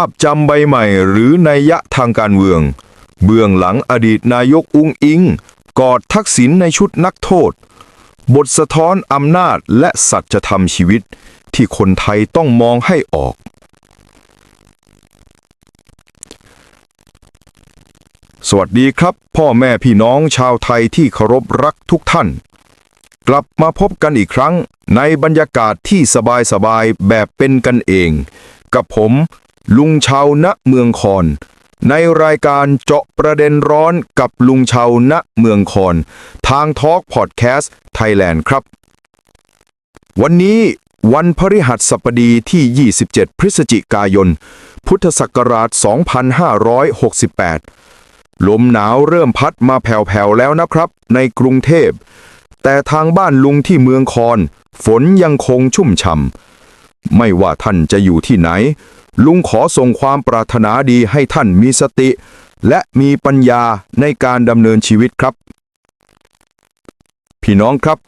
าพจำใบใหม่หรือนัยยะทางการเมือง เบื้องหลังอดีตนายกอุงอิง กอดทักษิณในชุดนักโทษ บทสะท้อนอำนาจและสัจธรรมชีวิต ที่คนไทยต้องมองให้ออก สวัสดีครับ พ่อแม่พี่น้องชาวไทยที่เคารพรักทุกท่าน กลับมาพบกันอีกครั้งในบรรยากาศที่สบายๆแบบเป็นกันเอง กับผม ลุงชาวณเมืองคอน ในรายการเจาะประเด็นร้อนกับลุงชาวณเมืองคอน ทางทอล์กพอดแคสต์ไทยแลนด์ครับ วันนี้วันพฤหัสบดีที่ 27 พฤศจิกายน พุทธศักราช 2568 ลมหนาวเริ่มพัดมาแผ่วๆแล้วนะครับ ในกรุงเทพ แต่ทางบ้านลุงที่เมืองคอน ฝนยังคงชุ่มฉ่ำไม่ว่าท่านจะอยู่ที่ไหน ลุงขอส่งความปรารถนาดีให้ท่านมีสติ และมีปัญญาในการดำเนินชีวิตครับ พี่น้องครับ